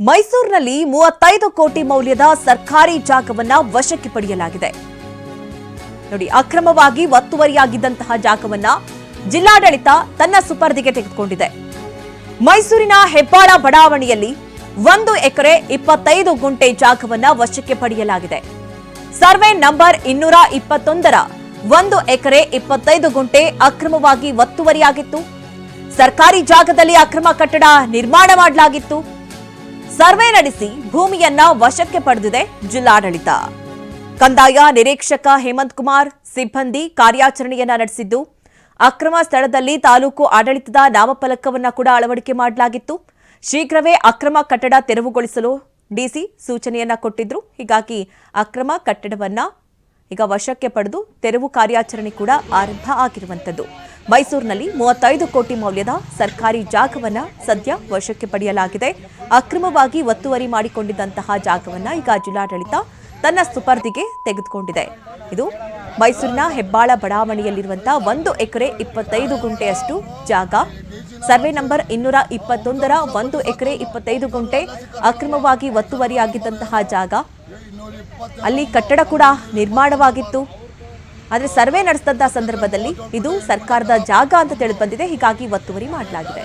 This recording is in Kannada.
ಮೈಸೂರಿನಲ್ಲಿ ಮೂವತ್ತೈದು ಕೋಟಿ ಮೌಲ್ಯದ ಸರ್ಕಾರಿ ಜಾಗವನ್ನ ವಶಕ್ಕೆ ಪಡೆಯಲಾಗಿದೆ. ನೋಡಿ, ಅಕ್ರಮವಾಗಿ ಒತ್ತುವರಿಯಾಗಿದ್ದಂತಹ ಜಾಗವನ್ನ ಜಿಲ್ಲಾಡಳಿತ ತನ್ನ ಸುಪರ್ದಿಗೆ ತೆಗೆದುಕೊಂಡಿದೆ. ಮೈಸೂರಿನ ಹೆಬ್ಬಾಳ ಬಡಾವಣೆಯಲ್ಲಿ ಒಂದು ಎಕರೆ ಇಪ್ಪತ್ತೈದು ಗುಂಟೆ ಜಾಗವನ್ನ ವಶಕ್ಕೆ ಪಡೆಯಲಾಗಿದೆ. ಸರ್ವೆ ನಂಬರ್ ಇನ್ನೂರ ಇಪ್ಪತ್ತೊಂದರ ಒಂದು ಎಕರೆ ಇಪ್ಪತ್ತೈದು ಗುಂಟೆ ಅಕ್ರಮವಾಗಿ ಒತ್ತುವರಿಯಾಗಿತ್ತು. ಸರ್ಕಾರಿ ಜಾಗದಲ್ಲಿ ಅಕ್ರಮ ಕಟ್ಟಡ ನಿರ್ಮಾಣ ಮಾಡಲಾಗಿತ್ತು. ಸರ್ವೆ ನಡೆಸಿ ಭೂಮಿಯನ್ನ ವಶಕ್ಕೆ ಪಡೆದಿದೆ ಜಿಲ್ಲಾಡಳಿತ. ಕಂದಾಯ ನಿರೀಕ್ಷಕ ಹೇಮಂತ್ ಕುಮಾರ್ ಸಿಬ್ಬಂದಿ ಕಾರ್ಯಾಚರಣೆಯನ್ನ ನಡೆಸಿದ್ದು, ಅಕ್ರಮ ಸ್ಥಳದಲ್ಲಿ ತಾಲೂಕು ಆಡಳಿತದ ನಾಮಫಲಕವನ್ನ ಕೂಡ ಅಳವಡಿಕೆ ಮಾಡಲಾಗಿತ್ತು. ಶೀಘ್ರವೇ ಅಕ್ರಮ ಕಟ್ಟಡ ತೆರವುಗೊಳಿಸಲು ಡಿಸಿ ಸೂಚನೆಯನ್ನ ಕೊಟ್ಟಿದ್ರು. ಹೀಗಾಗಿ ಅಕ್ರಮ ಕಟ್ಟಡವನ್ನ ಈಗ ವಶಕ್ಕೆ ಪಡೆದು ತೆರವು ಕಾರ್ಯಾಚರಣೆ ಕೂಡ ಆರಂಭ ಆಗಿರುವಂತದ್ದು ಮೈಸೂರಿನಲ್ಲಿ ಮೂವತ್ತೈದು ಕೋಟಿ ಮೌಲ್ಯದ ಸರ್ಕಾರಿ ಜಾಗವನ್ನು ಸದ್ಯ ವಶಕ್ಕೆ ಪಡೆಯಲಾಗಿದೆ. ಅಕ್ರಮವಾಗಿ ಒತ್ತುವರಿ ಮಾಡಿಕೊಂಡಿದ್ದಂತಹ ಜಾಗವನ್ನು ಈಗ ಜಿಲ್ಲಾಡಳಿತ ತನ್ನ ಸುಪರ್ದಿಗೆ ತೆಗೆದುಕೊಂಡಿದೆ. ಇದು ಮೈಸೂರಿನ ಹೆಬ್ಬಾಳ ಬಡಾವಣೆಯಲ್ಲಿರುವಂತಹ ಒಂದು ಎಕರೆ ಇಪ್ಪತ್ತೈದು ಗುಂಟೆಯಷ್ಟು ಜಾಗ. ಸರ್ವೆ ನಂಬರ್ ಇನ್ನೂರ ಇಪ್ಪತ್ತೊಂದರ ಒಂದು ಎಕರೆ ಇಪ್ಪತ್ತೈದು ಗುಂಟೆ ಅಕ್ರಮವಾಗಿ ಒತ್ತುವರಿಯಾಗಿದ್ದಂತಹ ಜಾಗ. ಅಲ್ಲಿ ಕಟ್ಟಡ ಕೂಡ ನಿರ್ಮಾಣವಾಗಿತ್ತು. ಆದರೆ ಸರ್ವೆ ನಡೆಸಿದಂತಹ ಸಂದರ್ಭದಲ್ಲಿ ಇದು ಸರ್ಕಾರದ ಜಾಗ ಅಂತ ತಿಳಿದು ಬಂದಿದೆ. ಹೀಗಾಗಿ ಒತ್ತುವರಿ ಮಾಡಲಾಗಿದೆ.